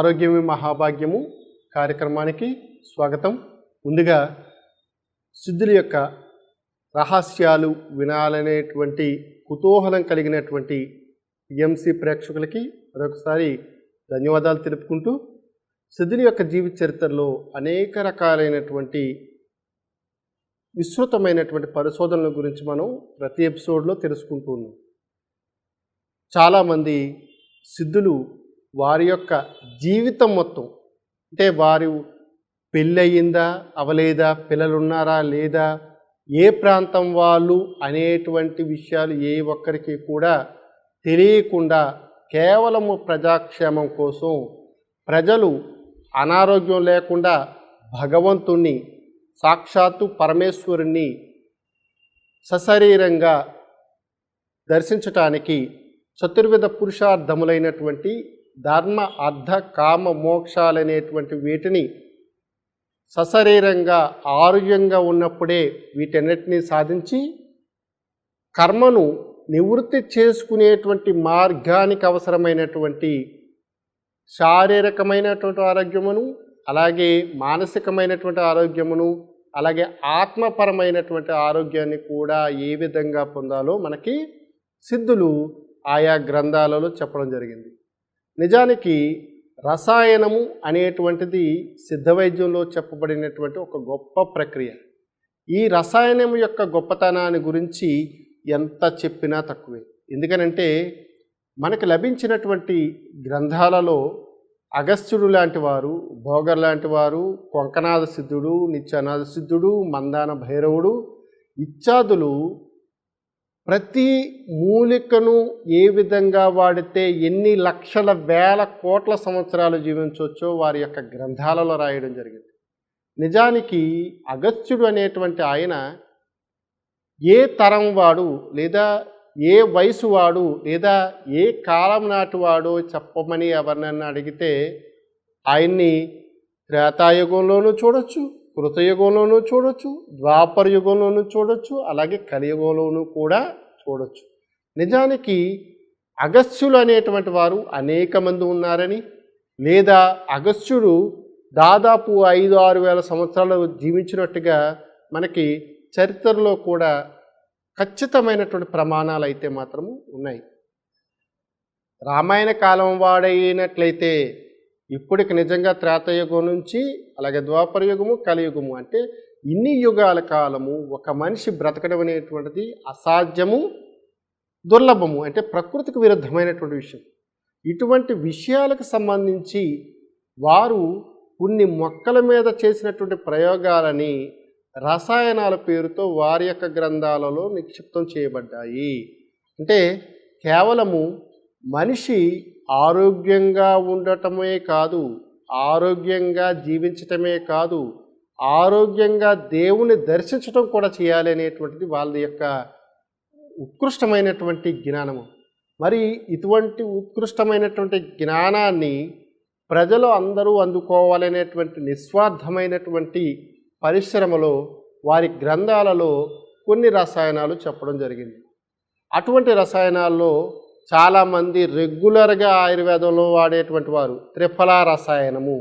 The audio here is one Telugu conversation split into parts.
ఆరోగ్యమే మహాభాగ్యము. కార్యక్రమానికి స్వాగతం. ముందుగా సిద్ధుల యొక్క రహస్యాలు వినాలనేటువంటి కుతూహలం కలిగినటువంటి ఎంసీ ప్రేక్షకులకి మరొకసారి ధన్యవాదాలు తెలుపుకుంటూ సిద్ధుల యొక్క జీవిత చరిత్రలో అనేక రకాలైనటువంటి విస్తృతమైనటువంటి పరిశోధనల గురించి మనం ప్రతి ఎపిసోడ్లో తెలుసుకుంటూ ఉన్నాం. చాలామంది సిద్ధులు వారి యొక్క జీవితం మొత్తం. అంటే వారు పెళ్ళయిందా అవలేదా పిల్లలున్నారా లేదా ఏ ప్రాంతం వాళ్ళు అనేటువంటి విషయాలు ఏ ఒక్కరికి కూడా తెలియకుండా కేవలము ప్రజాక్షేమం కోసం ప్రజలు అనారోగ్యం లేకుండా భగవంతుణ్ణి సాక్షాత్తు పరమేశ్వరుణ్ణి సశరీరంగా దర్శించటానికి చతుర్విధ పురుషార్థములైనటువంటి ధర్మ అర్ధ కామ మోక్షాలనేటువంటి వీటిని సశరీరంగా ఆరోగ్యంగా ఉన్నప్పుడే వీటన్నిటినీ సాధించి కర్మను నివృత్తి చేసుకునేటువంటి మార్గానికి అవసరమైనటువంటి శారీరకమైనటువంటి ఆరోగ్యమును అలాగే మానసికమైనటువంటి ఆరోగ్యమును అలాగే ఆత్మపరమైనటువంటి ఆరోగ్యాన్ని కూడా ఏ విధంగా పొందాలో మనకి సిద్ధులు ఆయా గ్రంథాలలో చెప్పడం జరిగింది. నిజానికి రసాయనము అనేటువంటిది సిద్ధ వైద్యంలో చెప్పబడినటువంటి ఒక గొప్ప ప్రక్రియ. ఈ రసాయనం యొక్క గొప్పతనాన్ని గురించి ఎంత చెప్పినా తక్కువే. ఎందుకనంటే మనకు లభించినటువంటి గ్రంథాలలో అగస్త్యుడు లాంటి వారు భోగర్ లాంటి వారు కొంకనాథ సిద్ధుడు నిత్యానాథ సిద్ధుడు మందాన భైరవుడు ఇత్యాదులు ప్రతి మూలికను ఏ విధంగా వాడితే ఎన్ని లక్షల వేల కోట్ల సంవత్సరాలు జీవించవచ్చో వారి యొక్క గ్రంథాలలో రాయడం జరిగింది. నిజానికి అగస్త్యుడు అనేటువంటి ఆయన ఏ తరం వాడు లేదా ఏ వయసు వాడు లేదా ఏ కాలం నాటి వాడు చెప్పమని ఎవరినన్నా అడిగితే ఆయన్ని త్రేతాయుగంలోనూ చూడొచ్చు కృతయుగంలోనూ చూడొచ్చు ద్వాపర యుగంలోనూ చూడొచ్చు అలాగే కలియుగంలోనూ కూడా చూడొచ్చు. నిజానికి అగస్త్యులు అనేటువంటి వారు అనేక మంది ఉన్నారని లేదా అగస్త్యుడు దాదాపు ఐదు ఆరు వేల సంవత్సరాలు జీవించినట్టుగా మనకి చరిత్రలో కూడా ఖచ్చితమైనటువంటి ప్రమాణాలు అయితే మాత్రము ఉన్నాయి. రామాయణ కాలం వాడైనట్లయితే ఇప్పటికి నిజంగా త్రేతయుగం నుంచి అలాగే ద్వాపరయుగము కలియుగము అంటే ఇన్ని యుగాల కాలము ఒక మనిషి బ్రతకడం అనేటువంటిది అసాధ్యము దుర్లభము అంటే ప్రకృతికి విరుద్ధమైనటువంటి విషయం. ఇటువంటి విషయాలకు సంబంధించి వారు కొన్ని మొక్కల మీద చేసినటువంటి ప్రయోగాలని రసాయనాల పేరుతో వారి యొక్క గ్రంథాలలో నిక్షిప్తం చేయబడ్డాయి. అంటే కేవలము మనిషి ఆరోగ్యంగా ఉండటమే కాదు ఆరోగ్యంగా జీవించటమే కాదు ఆరోగ్యంగా దేవుని దర్శించడం కూడా చేయాలి అనేటువంటిది వాళ్ళ యొక్క ఉత్కృష్టమైనటువంటి జ్ఞానము. మరి ఇటువంటి ఉత్కృష్టమైనటువంటి జ్ఞానాన్ని ప్రజలు అందరూ అందుకోవాలనేటువంటి నిస్వార్థమైనటువంటి పరిశ్రమలో వారి గ్రంథాలలో కొన్ని రసాయనాలు చెప్పడం జరిగింది. అటువంటి రసాయనాల్లో చాలామంది రెగ్యులర్గా ఆయుర్వేదంలో వాడేటువంటి వారు త్రిఫల రసాయనము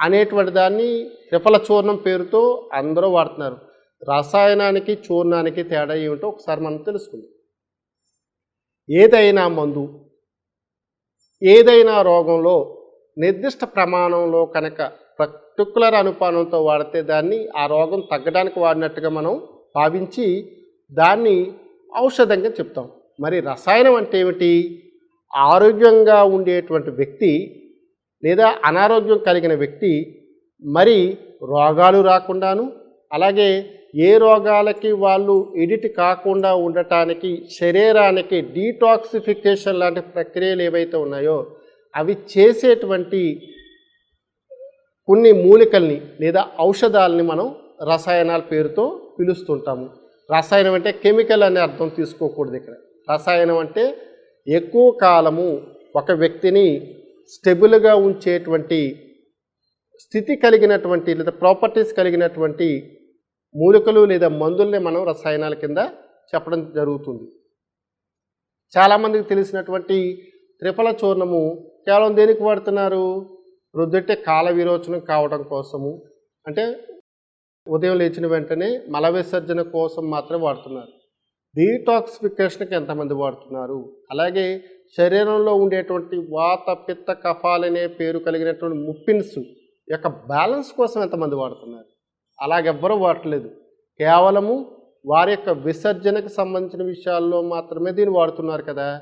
అనేటువంటి దాన్ని త్రిఫల చూర్ణం పేరుతో అందరూ వాడుతున్నారు. రసాయనానికి చూర్ణానికి తేడా ఏమిటో ఒకసారి మనం తెలుసుకుందాం. ఏదైనా మందు ఏదైనా రోగంలో నిర్దిష్ట ప్రమాణంలో కనుక పర్టికులర్ అనుపానంతో వాడితే దాన్ని ఆ రోగం తగ్గడానికి వాడినట్టుగా మనం భావించి దాన్ని ఔషధంగా చెప్తాం. మరి రసాయనం అంటే ఏమిటి? ఆరోగ్యంగా ఉండేటువంటి వ్యక్తి లేదా అనారోగ్యం కలిగిన వ్యక్తి మరి రోగాలు రాకుండాను అలాగే ఏ రోగాలకి వాళ్ళు ఎడిట్ కాకుండా ఉండటానికి శరీరానికి డీటాక్సిఫికేషన్ లాంటి ప్రక్రియలు ఏవైతే ఉన్నాయో అవి చేసేటువంటి కొన్ని మూలికల్ని లేదా ఔషధాలని మనం రసాయనాల పేరుతో పిలుస్తుంటాము. రసాయనం అంటే కెమికల్ అనే అర్థం తీసుకోకూడదు ఇక్కడ. రసాయనం అంటే ఎక్కువ కాలము ఒక వ్యక్తిని స్టెబుల్గా ఉంచేటువంటి స్థితి కలిగినటువంటి లేదా ప్రాపర్టీస్ కలిగినటువంటి మూలికలు లేదా మందుల్ని మనం రసాయనాల కింద చెప్పడం జరుగుతుంది. చాలామందికి తెలిసినటువంటి త్రిఫల చూర్ణము కేవలం దేనికి వాడుతున్నారు? ప్రొద్దుటే కాల విరోచనం కావడం కోసము. అంటే ఉదయం లేచిన వెంటనే మల విసర్జన కోసం మాత్రమే వాడుతున్నారు. డీటాక్సిఫికేషన్కి ఎంతమంది వాడుతున్నారు? అలాగే శరీరంలో ఉండేటువంటి వాత పిత్త కఫాలనే పేరు కలిగినటువంటి ముప్పిన్స్ యొక్క బ్యాలెన్స్ కోసం ఎంతమంది వాడుతున్నారు? అలాగెవ్వరూ వాడట్లేదు. కేవలము వారి యొక్క విసర్జనకు సంబంధించిన విషయాల్లో మాత్రమే దీన్ని వాడుతున్నారు కదా.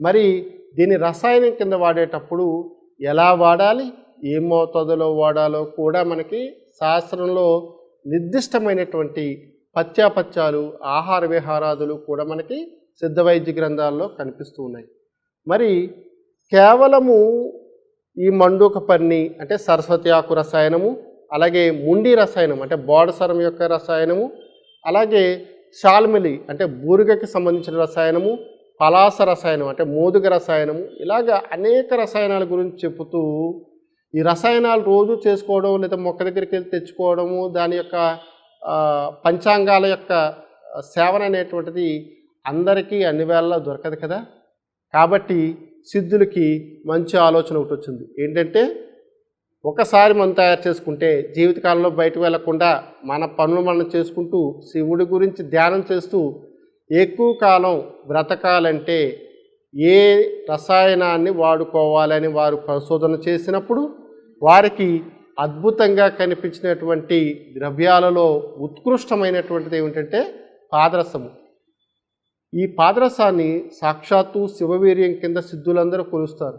మరి దీని రసాయనం కింద వాడేటప్పుడు ఎలా వాడాలి? ఏ మోతాదులో వాడాలో కూడా మనకి శాస్త్రంలో నిర్దిష్టమైనటువంటి పత్యాపత్యాలు ఆహార విహారాదులు కూడా మనకి సిద్ధ వైద్య గ్రంథాల్లో కనిపిస్తూ ఉన్నాయి. మరి కేవలము ఈ మండూక పన్ని అంటే సరస్వతి ఆకు రసాయనము అలాగే ముండి రసాయనం అంటే బోడసరం యొక్క రసాయనము అలాగే షాల్మిలి అంటే బూరుగకి సంబంధించిన రసాయనము పలాస రసాయనం అంటే మోదుగ రసాయనము ఇలాగ అనేక రసాయనాల గురించి చెబుతూ ఈ రసాయనాలు రోజు చేసుకోవడం లేదా మొక్క దగ్గరికి వెళ్ళి తెచ్చుకోవడము దాని యొక్క పంచాంగాల యొక్క సేవన అనేటువంటిది అందరికీ అన్ని వేళలా దొరకదు కదా? కాబట్టి సిద్ధులకి మంచి ఆలోచన ఒకటి వచ్చింది. ఏంటంటే ఒకసారి మనం తయారు చేసుకుంటే జీవితకాలంలో బయటకు వెళ్ళకుండా మన పనులు మనం చేసుకుంటూ శివుడి గురించి ధ్యానం చేస్తూ ఎక్కువ కాలం బ్రతకాలంటే ఏ రసాయనాన్ని వాడుకోవాలని వారు పరిశోధన చేసినప్పుడు వారికి అద్భుతంగా కనిపించినటువంటి ద్రవ్యాలలో ఉత్కృష్టమైనటువంటిది ఏమిటంటే పాదరసము. ఈ పాదరసాన్ని సాక్షాత్తు శివవీర్యం కింద సిద్ధులందరూ కొలుస్తారు.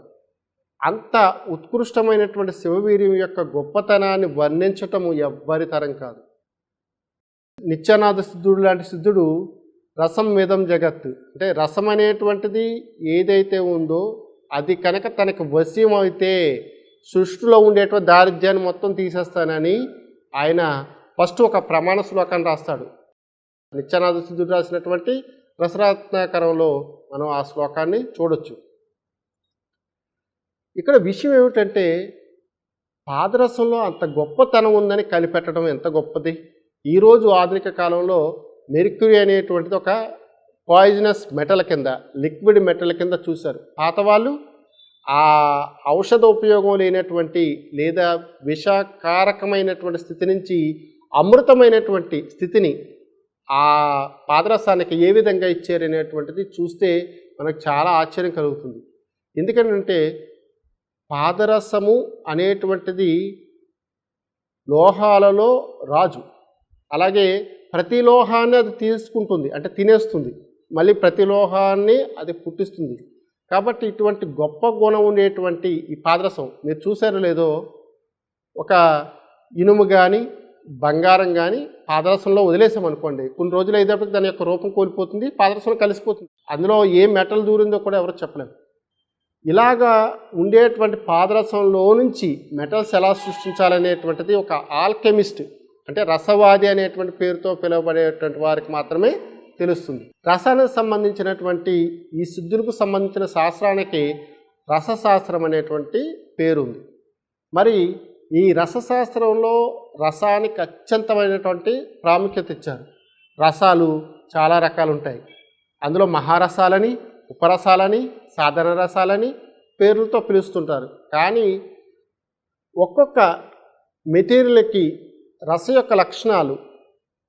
అంత ఉత్కృష్టమైనటువంటి శివవీర్యం యొక్క గొప్పతనాన్ని వర్ణించటము ఎవ్వరి తరం కాదు. నిత్యానాథ సిద్ధుడు లాంటి సిద్ధుడు రసం మిదం జగత్ అంటే రసం అనేటువంటిది ఏదైతే ఉందో అది కనుక తనకు వశ్యం అయితే సృష్టిలో ఉండేటువంటి దారిద్ర్యాన్ని మొత్తం తీసేస్తానని ఆయన ఫస్ట్ ఒక ప్రమాణ శ్లోకాన్ని రాస్తాడు. నిత్యానాథ సిద్ధుడు రాసినటువంటి రసరత్నాకరంలో మనం ఆ శ్లోకాన్ని చూడొచ్చు. ఇక్కడ విషయం ఏమిటంటే పాదరసంలో అంత గొప్పతనం ఉందని కనిపెట్టడం ఎంత గొప్పది? ఈరోజు ఆధునిక కాలంలో మెర్క్యూరీ అనేటువంటిది ఒక పాయిజనస్ మెటల్ కింద లిక్విడ్ మెటల్ కింద చూశారు. పాత వాళ్ళు ఆ ఔషధ ఉపయోగం లేనటువంటి లేదా విషకారకమైనటువంటి స్థితి నుంచి అమృతమైనటువంటి స్థితిని ఆ పాదరసానికి ఏ విధంగా ఇచ్చారనేటువంటిది చూస్తే మనకు చాలా ఆశ్చర్యం కలుగుతుంది. ఎందుకంటే పాదరసము అనేటువంటిది లోహాలలో రాజు. అలాగే ప్రతి లోహాన్ని అది తీసుకుంటుంది అంటే తినేస్తుంది. మళ్ళీ ప్రతి లోహాన్ని అది పుట్టిస్తుంది. కాబట్టి ఇటువంటి గొప్ప గుణం ఉండేటువంటి ఈ పాదరసం మీరు చూసారో లేదో ఒక ఇనుము కానీ బంగారం కానీ పాదరసంలో వదిలేసామనుకోండి కొన్ని రోజులు అయ్యేటప్పటికి దాని యొక్క రూపం కోల్పోతుంది పాదరసంలో కలిసిపోతుంది. అందులో ఏ మెటల్ దూరిందో కూడా ఎవరు చెప్పలేము ఇలాగా ఉండేటువంటి పాదరసంలో నుంచి మెటల్స్ ఎలా సృష్టించాలనేటువంటిది ఒక ఆల్కెమిస్ట్ అంటే రసవాది అనేటువంటి పేరుతో పిలువబడేటువంటి వారికి మాత్రమే తెలుస్తుంది. రసానికి సంబంధించినటువంటి ఈ సిద్ధులకు సంబంధించిన శాస్త్రానికి రసశాస్త్రం అనేటువంటి పేరుంది. మరి ఈ రసశాస్త్రంలో రసానికి అత్యంతమైనటువంటి ప్రాముఖ్యత ఇచ్చారు. రసాలు చాలా రకాలు ఉంటాయి అందులో మహారసాలని ఉపరసాలని సాధారణ రసాలని పేర్లతో పిలుస్తుంటారు. కానీ ఒక్కొక్క మెటీరియల్కి రస యొక్క లక్షణాలు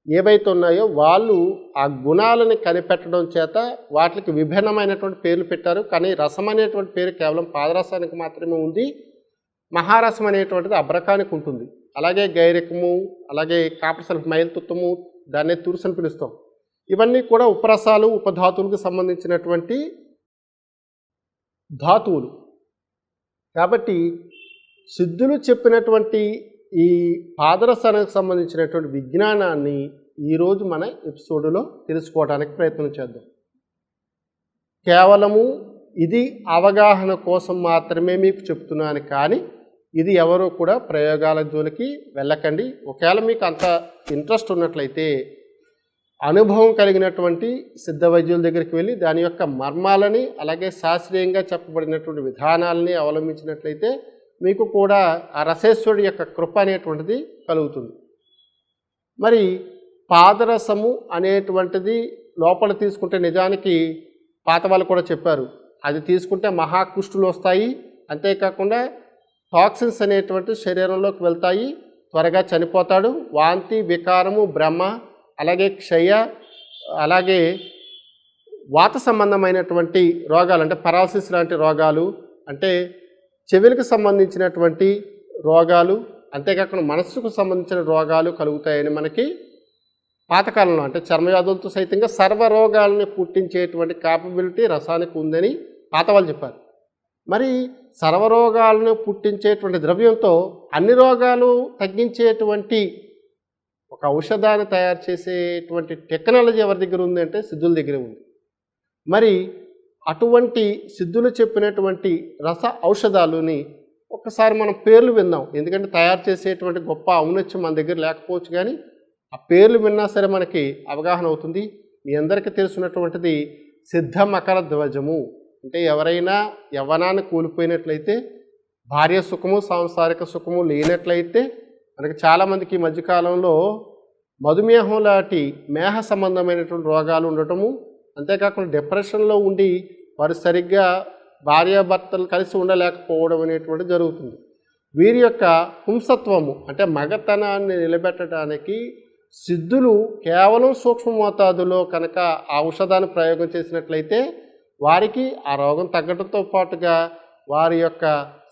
ఏవైతే ఉన్నాయో వాళ్ళు ఆ గుణాలని కనిపెట్టడం చేత వాటికి విభిన్నమైనటువంటి పేర్లు పెట్టారు. కానీ రసం అనేటువంటి పేరు కేవలం పాదరసానికి మాత్రమే ఉంది. మహారసం అనేటువంటిది అబ్రకానికి ఉంటుంది. అలాగే గైరికము అలాగే కాపర్ సల్ఫ్ మైల్తుత్వము దాన్నే తురుసు అని పిలుస్తాం. ఇవన్నీ కూడా ఉపరసాలు ఉపధాతువులకు సంబంధించినటువంటి ధాతువులు. కాబట్టి సిద్ధులు చెప్పినటువంటి ఈ పాదరసానికి సంబంధించినటువంటి విజ్ఞానాన్ని ఈరోజు మన ఎపిసోడ్లో తెలుసుకోవడానికి ప్రయత్నం చేద్దాం. కేవలము ఇది అవగాహన కోసం మాత్రమే మీకు చెప్తున్నాను కానీ ఇది ఎవరు కూడా ప్రయోగాల జోలికి వెళ్ళకండి. ఒకవేళ మీకు అంత ఇంట్రెస్ట్ ఉన్నట్లయితే అనుభవం కలిగినటువంటి సిద్ధ వైద్యుల దగ్గరికి వెళ్ళి దాని యొక్క మర్మాలని అలాగే శాస్త్రీయంగా చెప్పబడినటువంటి విధానాలని అవలంబించినట్లయితే మీకు కూడా ఆ రసేశ్వరుడి యొక్క కృప అనేటువంటిది కలుగుతుంది. మరి పాదరసము అనేటువంటిది లోపల తీసుకుంటే నిజానికి పాత వాళ్ళు కూడా చెప్పారు అది తీసుకుంటే మహాకుష్ఠులు వస్తాయి అంతేకాకుండా టాక్సిన్స్ అనేటువంటి శరీరంలోకి వెళ్తాయి త్వరగా చనిపోతాడు వాంతి వికారము భ్రమ అలాగే క్షయ అలాగే వాత సంబంధమైనటువంటి రోగాలు అంటే పరాలసిస్ లాంటి రోగాలు అంటే చెవులకు సంబంధించినటువంటి రోగాలు అంతేకాకుండా మనస్సుకు సంబంధించిన రోగాలు కలుగుతాయని మనకి పాతకాలంలో అంటే చర్మవ్యాధులతో సైతంగా సర్వ రోగాలని పుట్టించేటువంటి కాపబిలిటీ రసానికి ఉందని పాత వాళ్ళు చెప్పారు. మరి సర్వరోగాలను పుట్టించేటువంటి ద్రవ్యంతో అన్ని రోగాలు తగ్గించేటువంటి ఒక ఔషధాన్ని తయారు చేసేటువంటి టెక్నాలజీ ఎవరి దగ్గర ఉంది అంటే సిద్ధుల దగ్గర ఉంది. మరి అటువంటి సిద్ధులు చెప్పినటువంటి రస ఔషధాలుని ఒక్కసారి మనం పేర్లు విందాం. ఎందుకంటే తయారు చేసేటువంటి గొప్ప ఔన్నత్యం మన దగ్గర లేకపోవచ్చు కానీ ఆ పేర్లు విన్నా సరే మనకి అవగాహన అవుతుంది. మీ అందరికీ తెలుసున్నటువంటిది సిద్ధ మకర ధ్వజము. అంటే ఎవరైనా యవ్వనాన్ని కోల్పోయినట్లయితే భార్య సుఖము సాంసారిక సుఖము లేనట్లయితే మనకి చాలామందికి ఈ మధ్యకాలంలో మధుమేహం లాంటి మేహ సంబంధమైనటువంటి రోగాలు ఉండటము అంతేకాకుండా డిప్రెషన్లో ఉండి వారు సరిగ్గా భార్యాభర్తలు కలిసి ఉండలేకపోవడం అనేటువంటి జరుగుతుంది. వీరి యొక్క హింసత్వము అంటే మగతనాన్ని నిలబెట్టడానికి సిద్ధులు కేవలం సూక్ష్మ మోతాదులో కనుక ఆ ఔషధాన్ని ప్రయోగం చేసినట్లయితే వారికి ఆ రోగం తగ్గడంతో పాటుగా వారి యొక్క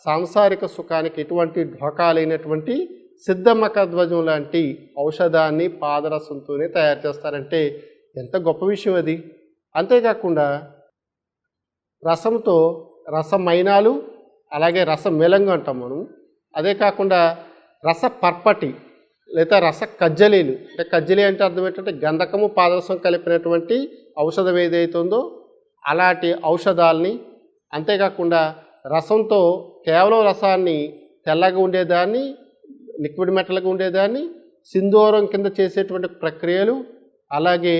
సాంసారిక సుఖానికి ఎటువంటి ఢోకా లేనటువంటి సిద్ధమక ధ్వజం లాంటి ఔషధాన్ని పాదరసంతోనే తయారు చేస్తారంటే ఎంత గొప్ప విషయం అది. అంతేకాకుండా రసంతో రసమైనాలు అలాగే రసం మెలంగు అంటాం మనం. అదే కాకుండా రస పర్పటి లేదా రస కజ్జలీలు. అంటే కజ్జలి అంటే అర్థం ఏంటంటే గంధకము పాదరసం కలిపినటువంటి ఔషధం ఏదైతుందో అలాంటి ఔషధాలని అంతేకాకుండా రసంతో కేవలం రసాన్ని తెల్లగా ఉండేదాన్ని లిక్విడ్ మెటల్గా ఉండేదాన్ని సింధూరం కింద చేసేటువంటి ప్రక్రియలు అలాగే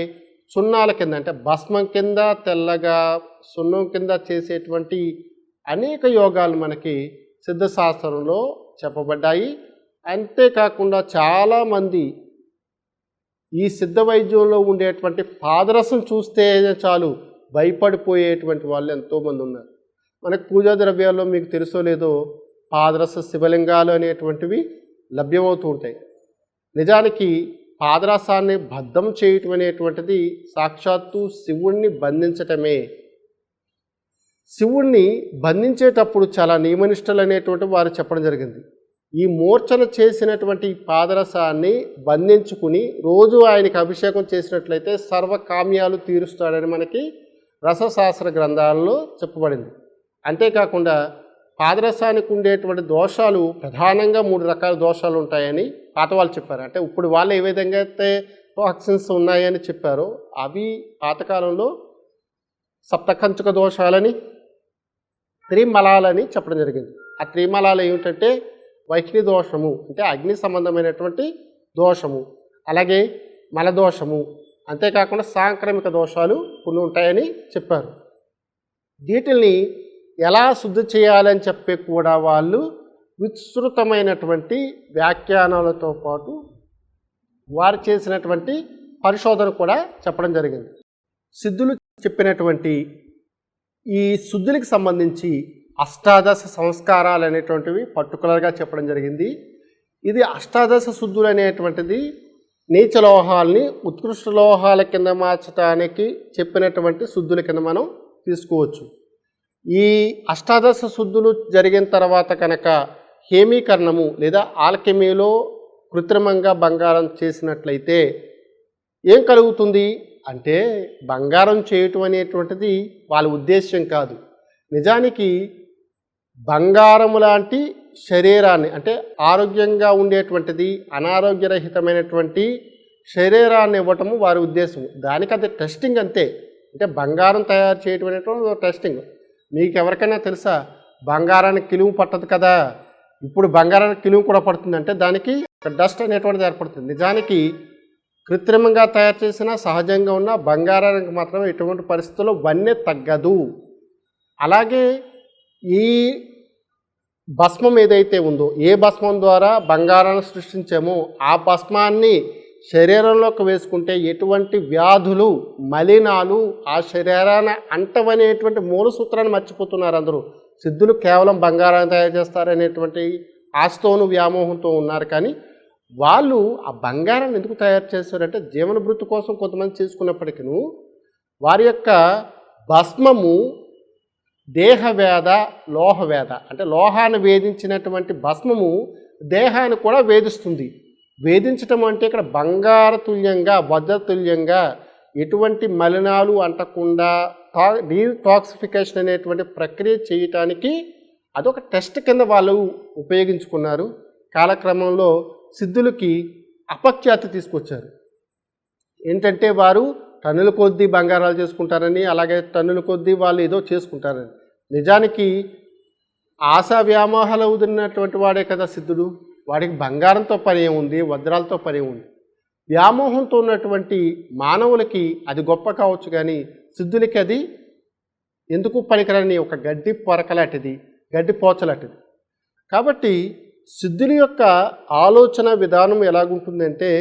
సున్నాల కింద అంటే భస్మం కింద తెల్లగా సున్నం కింద చేసేటువంటి అనేక యోగాలు మనకి సిద్ధశాస్త్రంలో చెప్పబడ్డాయి. అంతేకాకుండా చాలామంది ఈ సిద్ధ వైద్యంలో ఉండేటువంటి పాదరసం చూస్తే చాలు భయపడిపోయేటువంటి వాళ్ళు ఎంతోమంది ఉన్నారు. మనకు పూజా ద్రవ్యాల్లో మీకు తెలుసో లేదో పాదరస శివలింగాలు అనేటువంటివి లభ్యమవుతూ ఉంటాయి. నిజానికి పాదరసాన్ని బద్ధం చేయటం అనేటువంటిది సాక్షాత్తు శివుణ్ణి బంధించటమే. శివుణ్ణి బంధించేటప్పుడు చాలా నియమనిష్టలు అనేటువంటి వారు చెప్పడం జరిగింది. ఈ మూర్ఛన చేసినటువంటి పాదరసాన్ని బంధించుకుని రోజు ఆయనకి అభిషేకం చేసినట్లయితే సర్వకామ్యాలు తీరుస్తాడని మనకి రసశాస్త్ర గ్రంథాలలో చెప్పబడింది. అంతేకాకుండా పాదరసానికి ఉండేటువంటి దోషాలు ప్రధానంగా మూడు రకాల దోషాలు ఉంటాయని పాత వాళ్ళు చెప్పారు. అంటే ఇప్పుడు వాళ్ళు ఏ విధంగా అయితే టాక్సిన్స్ ఉన్నాయని చెప్పారో అవి పాతకాలంలో సప్తకంచక దోషాలని త్రిమలాలని చెప్పడం జరిగింది. ఆ త్రిమలాలు ఏమిటంటే వైఖరి దోషము అంటే అగ్ని సంబంధమైనటువంటి దోషము అలాగే మలదోషము అంతేకాకుండా సాంక్రమిక దోషాలు కొన్ని ఉంటాయని చెప్పారు. వీటిల్ని ఎలా శుద్ధి చేయాలని చెప్పి కూడా వాళ్ళు విస్తృతమైనటువంటి వ్యాఖ్యానాలతో పాటు వారు చేసినటువంటి పరిశోధన కూడా చెప్పడం జరిగింది. సిద్ధులు చెప్పినటువంటి ఈ శుద్ధులకు సంబంధించి అష్టాదశ సంస్కారాలు అనేటువంటివి పర్టికులర్గా చెప్పడం జరిగింది. ఇది అష్టాదశ శుద్ధులు అనేటువంటిది నీచ లోహాల్ని ఉత్కృష్ట లోహాల కింద మార్చడానికి చెప్పినటువంటి శుద్ధుల కింద మనం తీసుకోవచ్చు. ఈ అష్టాదశ శుద్ధులు జరిగిన తర్వాత కనుక హేమీకరణము లేదా ఆల్కెమీలో కృత్రిమంగా బంగారం చేసినట్లయితే ఏం కలుగుతుంది? అంటే బంగారం చేయటం అనేటువంటిది వాళ్ళ ఉద్దేశ్యం కాదు. నిజానికి బంగారము లాంటి శరీరాన్ని అంటే ఆరోగ్యంగా ఉండేటువంటిది అనారోగ్యరహితమైనటువంటి శరీరాన్ని ఇవ్వటము వారి ఉద్దేశం దానికి అది టెస్టింగ్ అంతే. అంటే బంగారం తయారు చేయటం అనేటువంటి టెస్టింగ్ మీకు ఎవరికైనా తెలుసా? బంగారానికి కిలువు పట్టదు కదా. ఇప్పుడు బంగారానికి కిలువు కూడా పడుతుంది అంటే దానికి డస్ట్ అనేటువంటిది ఏర్పడుతుంది. నిజానికి కృత్రిమంగా తయారు చేసిన సహజంగా ఉన్న బంగారానికి మాత్రం ఎటువంటి పరిస్థితుల్లో వన్నె తగ్గదు. అలాగే ఈ భస్మం ఏదైతే ఉందో ఏ భస్మం ద్వారా బంగారాన్ని సృష్టించామో ఆ భస్మాన్ని శరీరంలోకి వేసుకుంటే ఎటువంటి వ్యాధులు మలినాలు ఆ శరీరాన అంటవనేటువంటి మూల సూత్రాన్ని మర్చిపోతున్నారు అందరూ. సిద్ధులు కేవలం బంగారాన్ని తయారు చేస్తారనేటువంటి ఆస్తోను వ్యామోహంతో ఉన్నారు. కానీ వాళ్ళు ఆ బంగారాన్ని ఎందుకు తయారు చేస్తారంటే జీవన భృతి కోసం కొంతమంది చేసుకున్నప్పటికీ వారి యొక్క భస్మము దేహవేద లోహవేద అంటే లోహాన్ని వేధించినటువంటి భస్మము దేహాన్ని కూడా వేధిస్తుంది. వేధించటం అంటే ఇక్కడ బంగార తుల్యంగా ఎటువంటి మలినాలు అంటకుండా టా డీటాక్సిఫికేషన్ అనేటువంటి ప్రక్రియ చేయటానికి అదొక టెస్ట్ కింద వాళ్ళు ఉపయోగించుకున్నారు. కాలక్రమంలో సిద్ధులకి అపఖ్యాతి తీసుకొచ్చారు. ఏంటంటే వారు టన్నుల కొద్దీ బంగారాలు చేసుకుంటారని అలాగే టన్నుల కొద్దీ వాళ్ళు ఏదో చేసుకుంటారని. నిజానికి ఆశా వ్యామోహాలు వదిలినటువంటి వాడే కదా సిద్ధుడు. వాడికి బంగారంతో పని ఏముంది వజ్రాలతో పని ఏముంది వ్యామోహంతో ఉన్నటువంటి మానవులకి అది గొప్ప కావచ్చు కానీ సిద్ధులకి అది ఎందుకు పనికిరని ఒక గడ్డి పొరకలాంటిది గడ్డి పోచలాంటిది కాబట్టి సిద్ధుని యొక్క ఆలోచన విధానం ఎలాగుంటుందంటే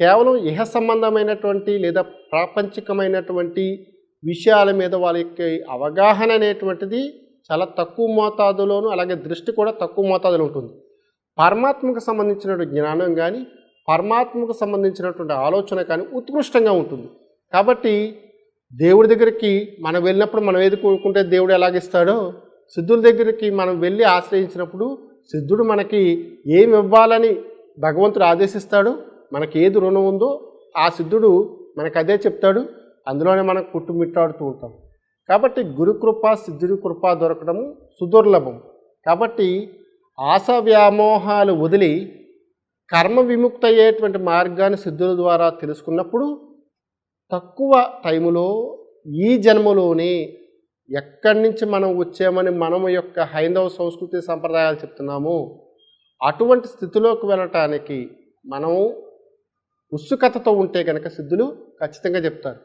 కేవలం ఇహ సంబంధమైనటువంటి లేదా ప్రాపంచికమైనటువంటి విషయాల మీద వాళ్ళ యొక్క అవగాహన అనేటువంటిది చాలా తక్కువ మోతాదులోను అలాగే దృష్టి కూడా తక్కువ మోతాదులో ఉంటుంది. పరమాత్మకు సంబంధించినటువంటి జ్ఞానం కానీ పరమాత్మకు సంబంధించినటువంటి ఆలోచన కానీ ఉత్కృష్టంగా ఉంటుంది. కాబట్టి దేవుడి దగ్గరికి మనం వెళ్ళినప్పుడు మనం ఏది కోరుకుంటే దేవుడు ఎలాగిస్తాడో సిద్ధుల దగ్గరికి మనం వెళ్ళి ఆశ్రయించినప్పుడు సిద్ధుడు మనకి ఏమి ఇవ్వాలని భగవంతుడు ఆదేశిస్తాడు మనకి ఏది రుణం ఉందో ఆ సిద్ధుడు మనకు అదే చెప్తాడు. అందులోనే మనం కుట్టుమిట్టాడుతూ ఉంటాం. కాబట్టి గురుకృప సిద్ధుడి కృప దొరకడము సుదుర్లభం. కాబట్టి ఆశా వ్యామోహాలు వదిలి కర్మ విముక్త అయ్యేటువంటి మార్గాన్ని సిద్ధుల ద్వారా తెలుసుకున్నప్పుడు తక్కువ టైములో ఈ జన్మలోనే ఎక్కడి నుంచి మనం వచ్చామని మనం యొక్క హైందవ సంస్కృతి సంప్రదాయాలు చెప్తున్నామో అటువంటి స్థితిలోకి వెళ్ళటానికి మనం ఉత్సుకతతో ఉంటే కనుక సిద్ధులు ఖచ్చితంగా చెప్తారు.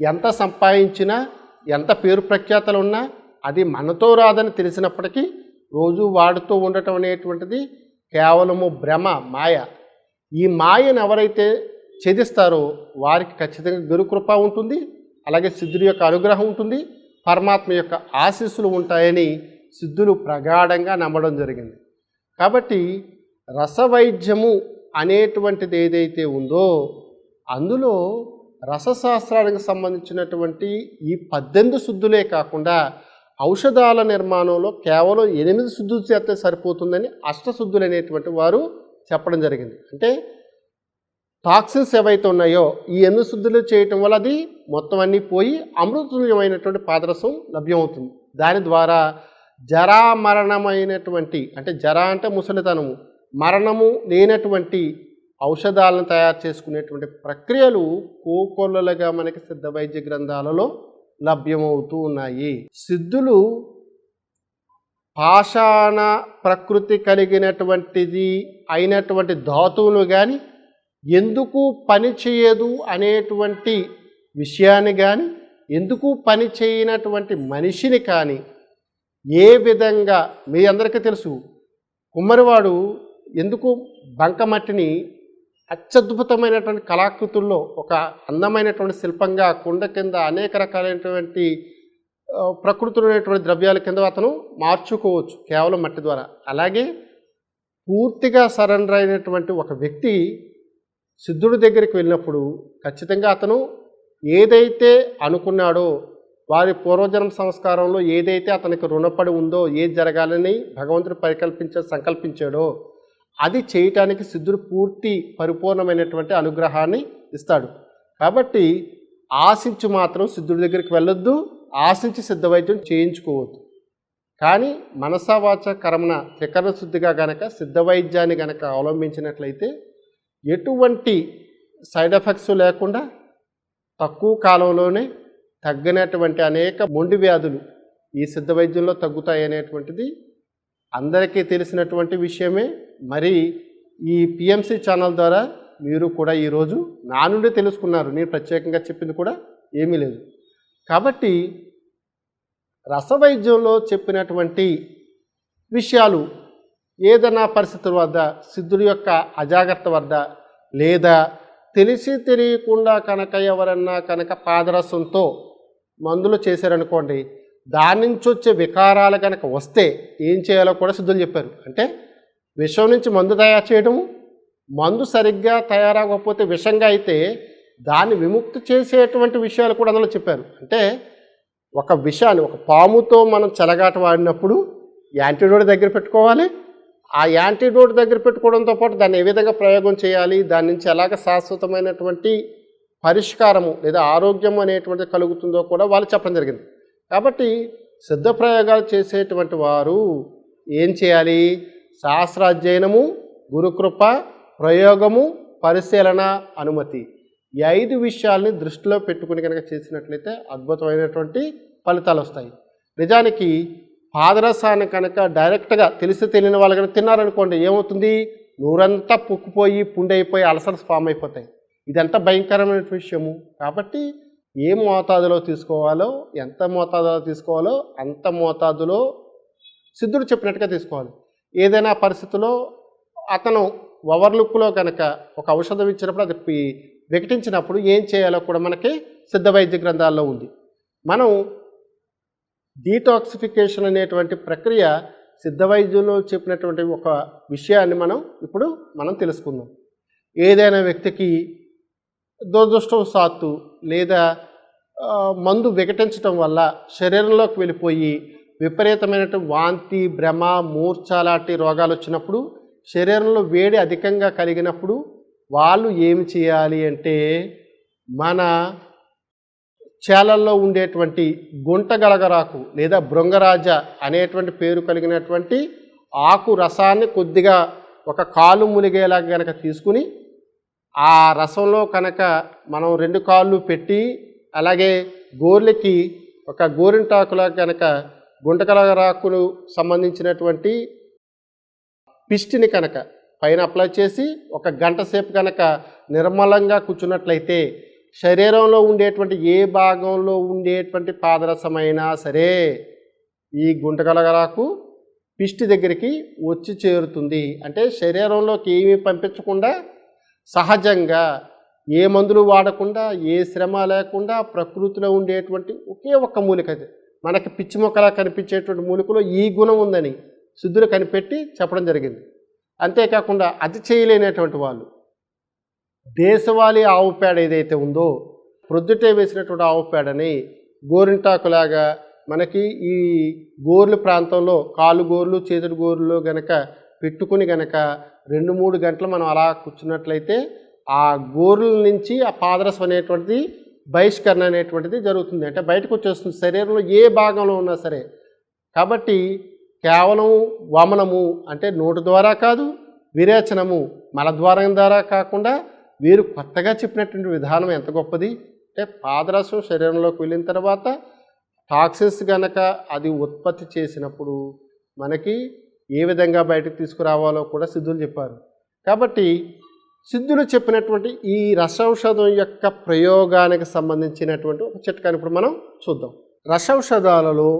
ఎంత సంపాదించినా ఎంత పేరు ప్రఖ్యాతలు ఉన్నా అది మనతో రాదని తెలిసినప్పటికీ రోజు వాడుతూ ఉండటం అనేటువంటిది కేవలము భ్రమ మాయ. ఈ మాయను ఎవరైతే ఛేదిస్తారో వారికి ఖచ్చితంగా గురుకృప ఉంటుంది అలాగే సిద్ధుడి యొక్క అనుగ్రహం ఉంటుంది పరమాత్మ యొక్క ఆశీస్సులు ఉంటాయని సిద్ధులు ప్రగాఢంగా నమ్మడం జరిగింది. కాబట్టి రసవైద్యము అనేటువంటిది ఏదైతే ఉందో అందులో రసశాస్త్రానికి సంబంధించినటువంటి ఈ పద్దెనిమిది శుద్ధులే కాకుండా ఔషధాల నిర్మాణంలో కేవలం ఎనిమిది శుద్ధులు చేస్తే సరిపోతుందని అష్టశుద్ధులు అనేటువంటి వారు చెప్పడం జరిగింది. అంటే టాక్సిన్స్ ఏవైతే ఉన్నాయో ఈ ఎనిమిది శుద్ధులు చేయటం వల్ల అది మొత్తం అన్నీ పోయి అమృతమైనటువంటి పాదరసం లభ్యమవుతుంది. దాని ద్వారా జరా మరణమైనటువంటి అంటే జరా అంటే ముసలితనము మరణము లేనటువంటి ఔషధాలను తయారు చేసుకునేటువంటి ప్రక్రియలు కోకొల్లలుగా మనకి సిద్ధ వైద్య గ్రంథాలలో లభ్యమవుతూ ఉన్నాయి. సిద్ధులు పాషాణ ప్రకృతి కలిగినటువంటిది అయినటువంటి ధాతువులు కానీ ఎందుకు పని చేయదు అనేటువంటి విషయాన్ని కానీ ఎందుకు పని చేయనటువంటి మనిషిని కానీ ఏ విధంగా మీ అందరికీ తెలుసు కుమ్మరివాడు ఎందుకు బంకమట్టిని అత్యద్భుతమైనటువంటి కళాకృతుల్లో ఒక అందమైనటువంటి శిల్పంగా కుండ కింద అనేక రకాలైనటువంటి ప్రకృతిలో ఉన్నటువంటి ద్రవ్యాల కింద అతను మార్చుకోవచ్చు కేవలం మట్టి ద్వారా. అలాగే పూర్తిగా సరెండర్ అయినటువంటి ఒక వ్యక్తి సిద్ధుడి దగ్గరికి వెళ్ళినప్పుడు ఖచ్చితంగా అతను ఏదైతే అనుకున్నాడో వారి పూర్వజన్మ సంస్కారంలో ఏదైతే అతనికి రుణపడి ఉందో ఏది జరగాలని భగవంతుడు పరికల్పించ సంకల్పించాడో అది చేయటానికి సిద్ధుడు పూర్తి పరిపూర్ణమైనటువంటి అనుగ్రహాన్ని ఇస్తాడు. కాబట్టి ఆశించి మాత్రం సిద్ధుడి దగ్గరికి వెళ్ళొద్దు ఆశించి సిద్ధ వైద్యం చేయించుకోవద్దు. కానీ మనసావాచ కర్మణ త్రికరణ శుద్ధిగా గనక సిద్ధ వైద్యాన్ని గనక అవలంబించినట్లయితే ఎటువంటి సైడ్ ఎఫెక్ట్స్ లేకుండా తక్కువ కాలంలోనే తగ్గినటువంటి అనేక మొండి వ్యాధులు ఈ సిద్ధ వైద్యంలో తగ్గుతాయి అనేటువంటిది అందరికీ తెలిసినటువంటి విషయమే. మరి ఈ పిఎంసి ఛానల్ ద్వారా మీరు కూడా ఈరోజు నా నుండి తెలుసుకున్నారు. నేను ప్రత్యేకంగా చెప్పింది కూడా ఏమీ లేదు. కాబట్టి రసవైద్యంలో చెప్పినటువంటి విషయాలు ఏదైనా పరిస్థితుల వద్ద సిద్ధుడి యొక్క అజాగ్రత్త వద్ద లేదా తెలిసి తెలియకుండా కనుక ఎవరన్నా కనుక పాదరసంతో మందులు చేశారనుకోండి దాని నుంచి వచ్చే వికారాలు కనుక వస్తే ఏం చేయాలో కూడా సిద్ధులు చెప్పారు. అంటే విషం నుంచి మందు తయారు చేయడము మందు సరిగ్గా తయారవ్వకపోతే విషంగా అయితే దాన్ని విముక్తి చేసేటువంటి విషయాలు కూడా అందులో చెప్పారు. అంటే ఒక విషాన్ని ఒక పాముతో మనం చెలగాట వాడినప్పుడు యాంటీడోట్ దగ్గర పెట్టుకోవాలి. ఆ యాంటీడోట్ దగ్గర పెట్టుకోవడంతో పాటు దాన్ని ఏ విధంగా ప్రయోగం చేయాలి దాని నుంచి ఎలాగ శాశ్వతమైనటువంటి పరిష్కారము లేదా ఆరోగ్యం అనేటువంటిది కలుగుతుందో కూడా వాళ్ళు చెప్పడం జరిగింది. కాబట్టి సిద్ధ ప్రయోగాలు చేసేటువంటి వారు ఏం చేయాలి? శాస్త్రాధ్యయనము గురుకృప ప్రయోగము పరిశీలన అనుమతి ఈ ఐదు విషయాల్ని దృష్టిలో పెట్టుకుని కనుక చేసినట్లయితే అద్భుతమైనటువంటి ఫలితాలు వస్తాయి. నిజానికి పాదరసాన్ని కనుక డైరెక్ట్గా తెలిసి తెలియని వాళ్ళు కనుక తిన్నారనుకోండి ఏమవుతుంది? నూరంతా పుక్కుపోయి పుండైపోయి అలసర్స్ ఫామ్ అయిపోతాయి. ఇదంతా భయంకరమైన విషయము. కాబట్టి ఏ మోతాదులో తీసుకోవాలో ఎంత మోతాదులో తీసుకోవాలో అంత మోతాదులో సిద్ధుడు చెప్పినట్టుగా తీసుకోవాలి. ఏదైనా పరిస్థితిలో అతను ఓవర్లుక్లో కనుక ఒక ఔషధం ఇచ్చినప్పుడు అది వికటించినప్పుడు ఏం చేయాలో కూడా మనకి సిద్ధ వైద్య గ్రంథాల్లో ఉంది. మనం డీటాక్సిఫికేషన్ అనేటువంటి ప్రక్రియ సిద్ధ వైద్యంలో చెప్పినటువంటి ఒక విషయాన్ని మనం ఇప్పుడు మనం తెలుసుకుందాం. ఏదైనా వ్యక్తికి దురదృష్టవశాత్తు లేదా మందు వికటించడం వల్ల శరీరంలోకి వెళ్ళిపోయి విపరీతమైనటువంటి వాంతి భ్రమ మూర్ఛ లాంటి రోగాలు వచ్చినప్పుడు శరీరంలో వేడి అధికంగా కలిగినప్పుడు వాళ్ళు ఏమి చేయాలి అంటే మన చేలల్లో ఉండేటువంటి గుంటగలగరాకు లేదా భృంగరాజ అనేటువంటి పేరు కలిగినటువంటి ఆకు రసాన్ని కొద్దిగా ఒక కాలు మునిగేలా కనుక తీసుకుని ఆ రసంలో కనుక మనం రెండు కాళ్ళు పెట్టి అలాగే గోర్లకి ఒక గోరింటాకులా కనుక గుంటకలగరాకులు సంబంధించినటువంటి పిస్టిని కనుక పైన అప్లై చేసి ఒక గంట సేపు కనుక నిర్మలంగా కూర్చున్నట్లయితే శరీరంలో ఉండేటువంటి ఏ భాగంలో ఉండేటువంటి పాదరసమైనా సరే ఈ గుంటకలగరాకు పిష్టి దగ్గరికి వచ్చి చేరుతుంది. అంటే శరీరంలోకి ఏమీ పంపించకుండా సహజంగా ఏ మందులు వాడకుండా ఏ శ్రమ లేకుండా ప్రకృతిలో ఉండేటువంటి ఒకే ఒక్క మూలిక అది. మనకి పిచ్చి మొక్కలా కనిపించేటువంటి మూలికలో ఈ గుణం ఉందని శుద్ధులు కనిపెట్టి చెప్పడం జరిగింది. అంతేకాకుండా అది చేయలేనటువంటి వాళ్ళు దేశవాళీ ఆవు పేడ ఏదైతే ఉందో ప్రొద్దుటే వేసినటువంటి ఆవు పేడని గోరింటాకులాగా మనకి ఈ గోర్లు ప్రాంతంలో కాలు గోర్లు చేతుడు గోర్లు గనక పెట్టుకుని గనక రెండు మూడు గంటలు మనం అలా కూర్చున్నట్లయితే ఆ గోర్ల నుంచి ఆ పాదరసం అనేటువంటిది బహిష్కరణ అనేటువంటిది జరుగుతుంది. అంటే బయటకు వచ్చేస్తుంది. శరీరంలో ఏ భాగంలో ఉన్నా సరే. కాబట్టి కేవలం వమనము అంటే నోటి ద్వారా కాదు విరేచనము మలద్వారం ద్వారా కాకుండా వీరు కొత్తగా చెప్పినటువంటి విధానం ఎంత గొప్పది? అంటే పాదరసం శరీరంలోకి వెళ్ళిన తర్వాత టాక్సిన్స్ కనుక అది ఉత్పత్తి చేసినప్పుడు మనకి ఏ విధంగా బయటకు తీసుకురావాలో కూడా సిద్ధులు చెప్పారు. కాబట్టి సిద్ధులు చెప్పినటువంటి ఈ రసౌషధం యొక్క ప్రయోగానికి సంబంధించినటువంటి ఒక చిట్కాని ఇప్పుడు మనం చూద్దాం. రసౌషధాలలో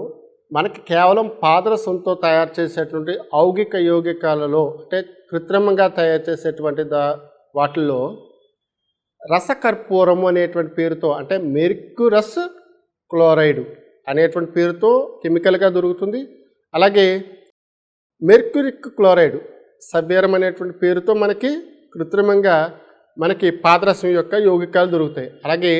మనకి కేవలం పాదరసంతో తయారు చేసేటువంటి ఔగిక యోగికాలలో అంటే కృత్రిమంగా తయారు చేసేటువంటి దా వాటిల్లో రసకర్పూరము అనేటువంటి పేరుతో అంటే మెర్క్యురస్ క్లోరైడ్ అనేటువంటి పేరుతో కెమికల్గా దొరుకుతుంది. అలాగే మెర్క్యూరిక్ క్లోరైడ్ సబ్యరం అనేటువంటి పేరుతో మనకి కృత్రిమంగా మనకి పాదరసం యొక్క యౌగికాలు దొరుకుతాయి. అలాగే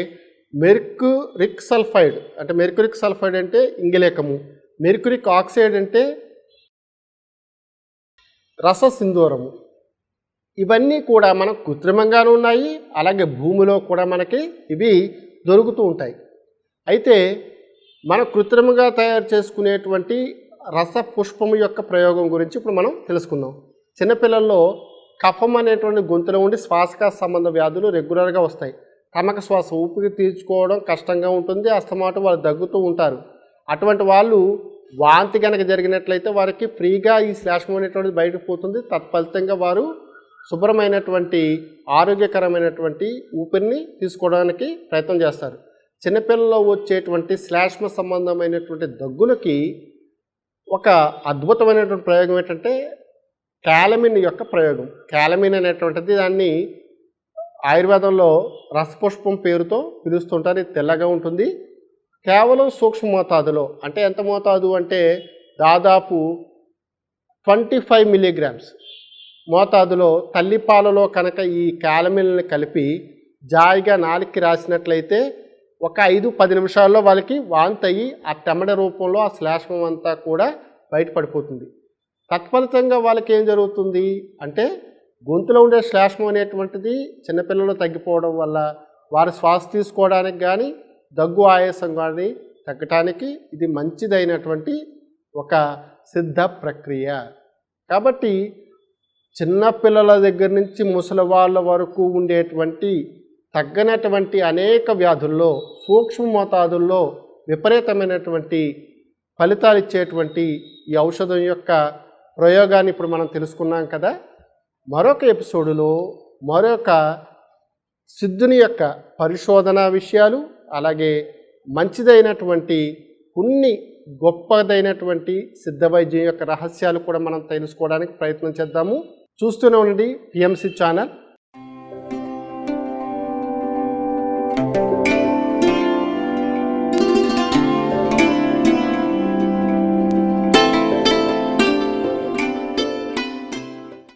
మెర్క్యూరిక్ సల్ఫైడ్ అంటే మెర్క్యూరిక్ సల్ఫైడ్ అంటే ఇంగిలేకము. మెర్క్యూరిక్ ఆక్సైడ్ అంటే రస సింధూరము ఇవన్నీ కూడా మనకు కృత్రిమంగానూ ఉన్నాయి. అలాగే భూమిలో కూడా మనకి ఇవి దొరుకుతూ ఉంటాయి. అయితే మనం కృత్రిమంగా తయారు చేసుకునేటువంటి రస పుష్పం యొక్క ప్రయోగం గురించి ఇప్పుడు మనం తెలుసుకుందాం. చిన్నపిల్లల్లో కఫం అనేటువంటి గొంతులో ఉండి శ్వాసక సంబంధ వ్యాధులు రెగ్యులర్గా వస్తాయి. తమకు శ్వాస ఊపిరి తీర్చుకోవడం కష్టంగా ఉంటుంది అస్తమాటు వాళ్ళు దగ్గుతూ ఉంటారు. అటువంటి వాళ్ళు వాంతి కనుక జరిగినట్లయితే వారికి ఫ్రీగా ఈ శ్లేషం అనేటువంటిది బయటకు పోతుంది. తత్ఫలితంగా వారు శుభ్రమైనటువంటి ఆరోగ్యకరమైనటువంటి ఊపిరిని తీసుకోవడానికి ప్రయత్నం చేస్తారు. చిన్నపిల్లల్లో వచ్చేటువంటి శ్లేష్మ సంబంధమైనటువంటి దగ్గులకి ఒక అద్భుతమైనటువంటి ప్రయోగం ఏంటంటే క్యాలమిన్ యొక్క ప్రయోగం. క్యాలమిన్ అనేటువంటిది దాన్ని ఆయుర్వేదంలో రసపుష్పం పేరుతో పిలుస్తుంటారు. ఇది తెల్లగా ఉంటుంది. కేవలం సూక్ష్మ మోతాదులో అంటే ఎంత మోతాదు అంటే దాదాపు ట్వంటీ ఫైవ్ మిలీగ్రామ్స్ మోతాదులో తల్లిపాలలో కనుక ఈ క్యాలమిల్ని కలిపి జాయిగా నాలుగుకి రాసినట్లయితే ఒక ఐదు పది నిమిషాల్లో వాళ్ళకి వాంతి అయ్యి ఆ తెమ్మడ రూపంలో ఆ శ్లేష్మం అంతా కూడా బయటపడిపోతుంది. తత్ఫలితంగా వాళ్ళకి ఏం జరుగుతుంది అంటే గొంతులో ఉండే శ్లేష్మం అనేటువంటిది చిన్నపిల్లలు తగ్గిపోవడం వల్ల వారు శ్వాస తీసుకోవడానికి కానీ దగ్గు ఆయాసం కానీ తగ్గటానికి ఇది మంచిదైనటువంటి ఒక సిద్ధ ప్రక్రియ. కాబట్టి చిన్నపిల్లల దగ్గర నుంచి ముసలి వాళ్ళ వరకు ఉండేటువంటి తగ్గనటువంటి అనేక వ్యాధుల్లో సూక్ష్మ మోతాదుల్లో విపరీతమైనటువంటి ఫలితాలు ఇచ్చేటువంటి ఈ ఔషధం యొక్క ప్రయోగాన్ని ఇప్పుడు మనం తెలుసుకున్నాం కదా. మరొక ఎపిసోడులో మరొక సిద్ధుని యొక్క పరిశోధన విషయాలు అలాగే మంచిదైనటువంటి కొన్ని గొప్పదైనటువంటి సిద్ధ వైద్యం యొక్క రహస్యాలు కూడా మనం తెలుసుకోవడానికి ప్రయత్నం చేద్దాము. చూస్తూనే ఉండండి పిఎంసి ఛానల్.